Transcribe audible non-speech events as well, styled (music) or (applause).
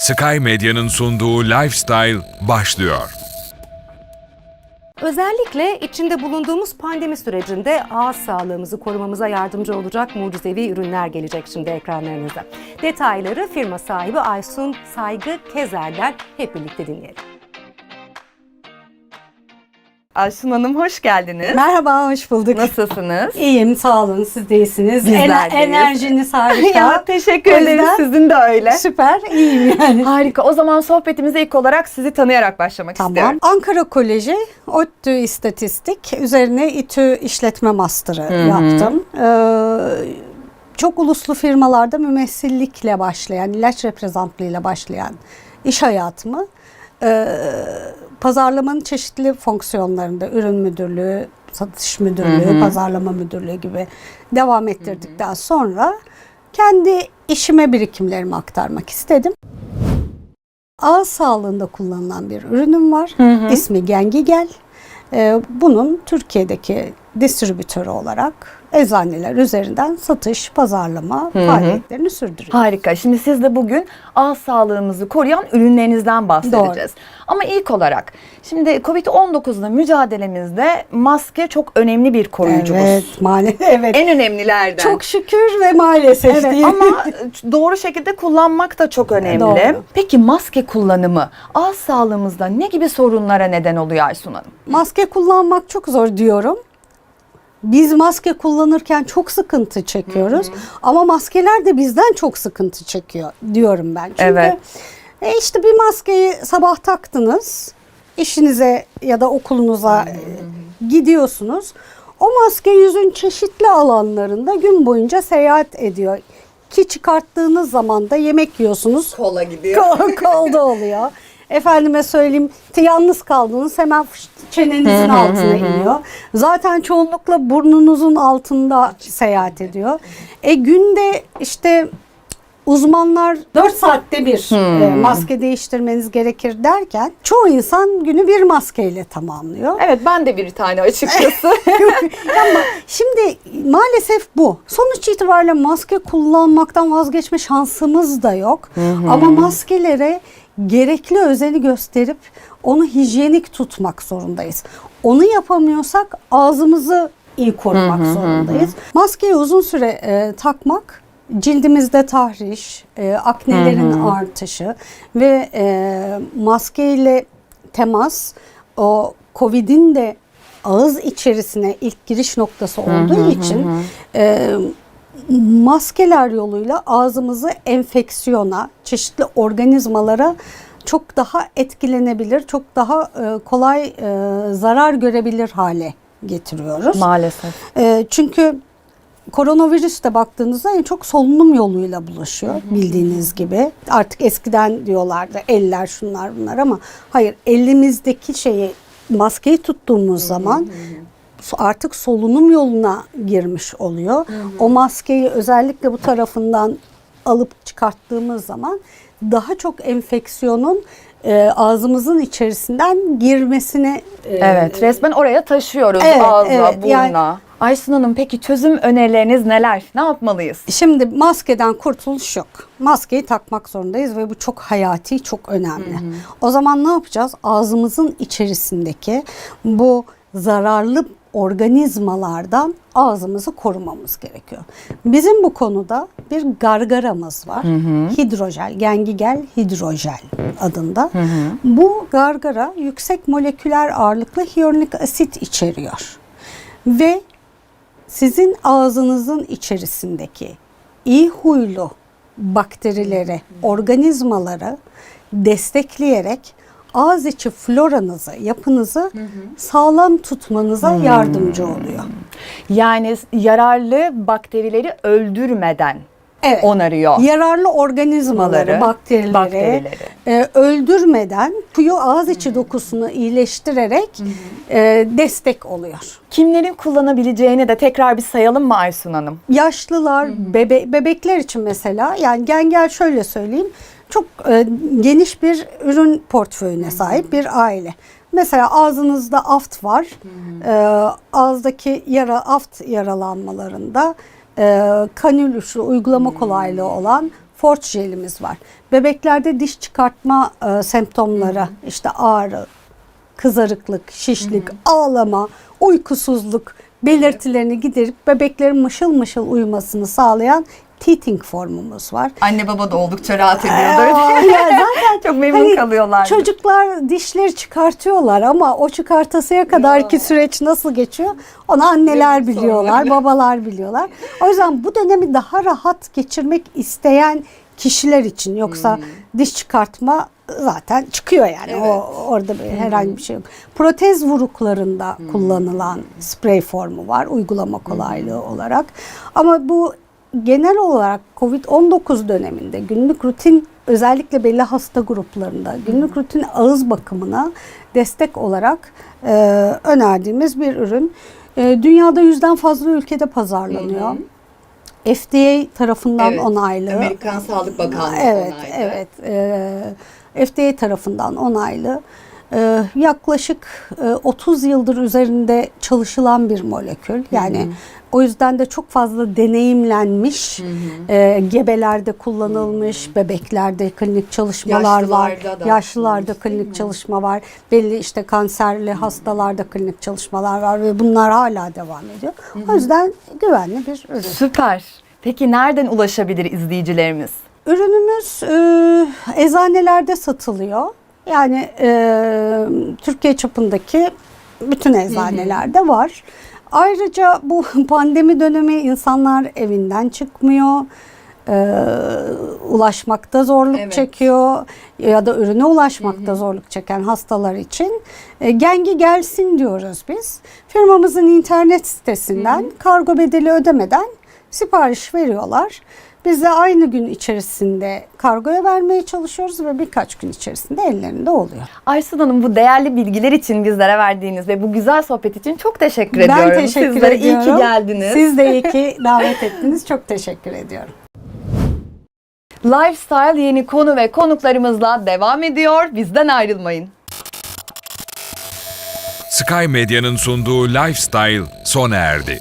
Sky Medya'nın sunduğu Lifestyle başlıyor. Özellikle içinde bulunduğumuz pandemi sürecinde ağız sağlığımızı korumamıza yardımcı olacak mucizevi ürünler gelecek şimdi ekranlarınıza. Detayları firma sahibi Aysun Saygı Kezer'den hep birlikte dinleyelim. Aysun Hanım hoş geldiniz. Merhaba, hoş bulduk. Nasılsınız? İyiyim, sağ olun. Siz de iyisiniz. Bizler deyiz. enerjiniz (laughs) harika. ya teşekkür ederim. Sizin de öyle. Süper, iyiyim yani. Harika. O zaman sohbetimize ilk olarak sizi tanıyarak başlamak Tamam. istiyorum. Ankara Koleji ODTÜ İstatistik üzerine İTÜ İşletme Master'ı yaptım. Ee, çok uluslu firmalarda mümessillikle başlayan, ilaç reprezentlığıyla başlayan iş hayatımı e, pazarlamanın çeşitli fonksiyonlarında ürün müdürlüğü, satış müdürlüğü, pazarlama müdürlüğü gibi devam ettirdikten sonra kendi işime birikimlerimi aktarmak istedim. Ağız sağlığında kullanılan bir ürünüm var. İsmi Gengigel. Ee, bunun Türkiye'deki distribütörü olarak eczaneler üzerinden satış, pazarlama faaliyetlerini sürdürüyor. Harika. Şimdi siz de bugün ağız sağlığımızı koruyan ürünlerinizden bahsedeceğiz. Ama ilk olarak şimdi Covid-19'la mücadelemizde maske çok önemli bir koruyucumuz. Evet, maalesef evet. (laughs) En önemlilerden. Çok şükür ve maalesef Evet diye. ama (laughs) doğru şekilde kullanmak da çok önemli. Doğru. Peki maske kullanımı ağız sağlığımızda ne gibi sorunlara neden oluyor Aysun Hanım? Maske kullanmak çok zor diyorum. Biz maske kullanırken çok sıkıntı çekiyoruz. Ama maskeler de bizden çok sıkıntı çekiyor diyorum ben. Çünkü Evet. e, işte bir maskeyi sabah taktınız. işinize ya da okulunuza e, gidiyorsunuz. O maske yüzün çeşitli alanlarında gün boyunca seyahat ediyor. Ki çıkarttığınız zaman da yemek yiyorsunuz. Kola gidiyor. Kol, kolda oluyor. (laughs) Efendime söyleyeyim yalnız kaldınız hemen çenenizin altına iniyor. Zaten çoğunlukla burnunuzun altında seyahat ediyor. E günde işte uzmanlar 4 saatte bir e, maske değiştirmeniz gerekir derken çoğu insan günü bir maskeyle tamamlıyor. Evet ben de bir tane açıkçası. (laughs) Ama şimdi maalesef bu. Sonuç itibariyle maske kullanmaktan vazgeçme şansımız da yok. Ama maskelere gerekli özeni gösterip onu hijyenik tutmak zorundayız. Onu yapamıyorsak ağzımızı iyi korumak zorundayız. Maskeyi uzun süre e, takmak cildimizde tahriş, e, aknelerin artışı ve e, maskeyle temas o Covid'in de ağız içerisine ilk giriş noktası olduğu için e, maskeler yoluyla ağzımızı enfeksiyona, çeşitli organizmalara çok daha etkilenebilir, çok daha e, kolay e, zarar görebilir hale getiriyoruz. Maalesef. E, çünkü koronavirüs de baktığınızda en çok solunum yoluyla bulaşıyor bildiğiniz gibi. Artık eskiden diyorlardı eller şunlar bunlar ama hayır elimizdeki şeyi maskeyi tuttuğumuz zaman artık solunum yoluna girmiş oluyor. O maskeyi özellikle bu tarafından alıp çıkarttığımız zaman daha çok enfeksiyonun e, ağzımızın içerisinden girmesine e, Evet resmen oraya taşıyoruz Evet, ağza, evet. buruna. Yani- Aysun Hanım peki çözüm önerileriniz neler? Ne yapmalıyız? Şimdi maskeden kurtuluş yok. Maskeyi takmak zorundayız ve bu çok hayati, çok önemli. O zaman ne yapacağız? Ağzımızın içerisindeki bu zararlı organizmalardan ağzımızı korumamız gerekiyor. Bizim bu konuda bir gargaramız var. Hidrojel, gengigel hidrojel adında. Bu gargara yüksek moleküler ağırlıklı hyaluronik asit içeriyor. Ve sizin ağzınızın içerisindeki iyi huylu bakterileri, organizmaları destekleyerek ağız içi floranızı, yapınızı sağlam tutmanıza yardımcı oluyor. Yani yararlı bakterileri öldürmeden Evet. onarıyor. Yararlı organizmaları, Maları, bakterileri, bakterileri. e, öldürmeden kuyu ağız içi dokusunu iyileştirerek e, destek oluyor. Kimlerin kullanabileceğini de tekrar bir sayalım mı Aysun Hanım? yaşlılar, bebe bebekler için mesela yani gengel şöyle söyleyeyim çok e, geniş bir ürün portföyüne sahip bir aile. Mesela ağzınızda aft var. E, ağızdaki yara aft yaralanmalarında e, kanül uçlu uygulama kolaylığı olan Forte jelimiz var. Bebeklerde diş çıkartma e, semptomları işte ağrı, kızarıklık, şişlik, ağlama, uykusuzluk belirtilerini giderip bebeklerin mışıl mışıl uyumasını sağlayan teething formumuz var. Anne baba da oldukça rahat Aa, ediyordur. ya (laughs) zaten Çok memnun hani kalıyorlar. Çocuklar dişleri çıkartıyorlar ama o çıkartasıya kadarki süreç nasıl geçiyor onu anneler biliyorlar, babalar biliyorlar. O yüzden bu dönemi daha rahat geçirmek isteyen kişiler için yoksa diş çıkartma zaten çıkıyor yani. O orada bir herhangi bir şey yok. Protez vuruklarında kullanılan sprey formu var uygulama kolaylığı olarak. Ama bu genel olarak Covid-19 döneminde günlük rutin özellikle belli hasta gruplarında günlük rutin ağız bakımına destek olarak e, önerdiğimiz bir ürün. E, dünyada yüzden fazla ülkede pazarlanıyor. FDA tarafından Evet, onaylı. Amerikan Sağlık Bakanlığı Evet, onaylı. evet. E, FDA tarafından onaylı. E, yaklaşık e, 30 yıldır üzerinde çalışılan bir molekül. Yani o yüzden de çok fazla deneyimlenmiş. E, gebelerde kullanılmış, bebeklerde klinik çalışmalar var. Yaşlılarda da. Yaşlılarda klinik çalışma var. Belli işte kanserli hastalarda klinik çalışmalar var ve bunlar hala devam ediyor. O yüzden güvenli bir ürün. Süper. Peki nereden ulaşabilir izleyicilerimiz? Ürünümüz e, eczanelerde satılıyor. Yani e, Türkiye çapındaki bütün eczanelerde var. Ayrıca bu (laughs) pandemi dönemi insanlar evinden çıkmıyor. E, ulaşmakta zorluk Evet. çekiyor ya da ürüne ulaşmakta zorluk çeken hastalar için e, Gengi gelsin diyoruz biz. Firmamızın internet sitesinden kargo bedeli ödemeden sipariş veriyorlar. Biz de aynı gün içerisinde kargoya vermeye çalışıyoruz ve birkaç gün içerisinde ellerinde oluyor. Aysun Hanım bu değerli bilgiler için bizlere verdiğiniz ve bu güzel sohbet için çok teşekkür ediyorum. Ben teşekkür Sizlere ediyorum. iyi ki geldiniz. Siz de iyi ki (laughs) davet ettiniz. Çok teşekkür ediyorum. Lifestyle yeni konu ve konuklarımızla devam ediyor. Bizden ayrılmayın. Sky Medya'nın sunduğu Lifestyle sona erdi.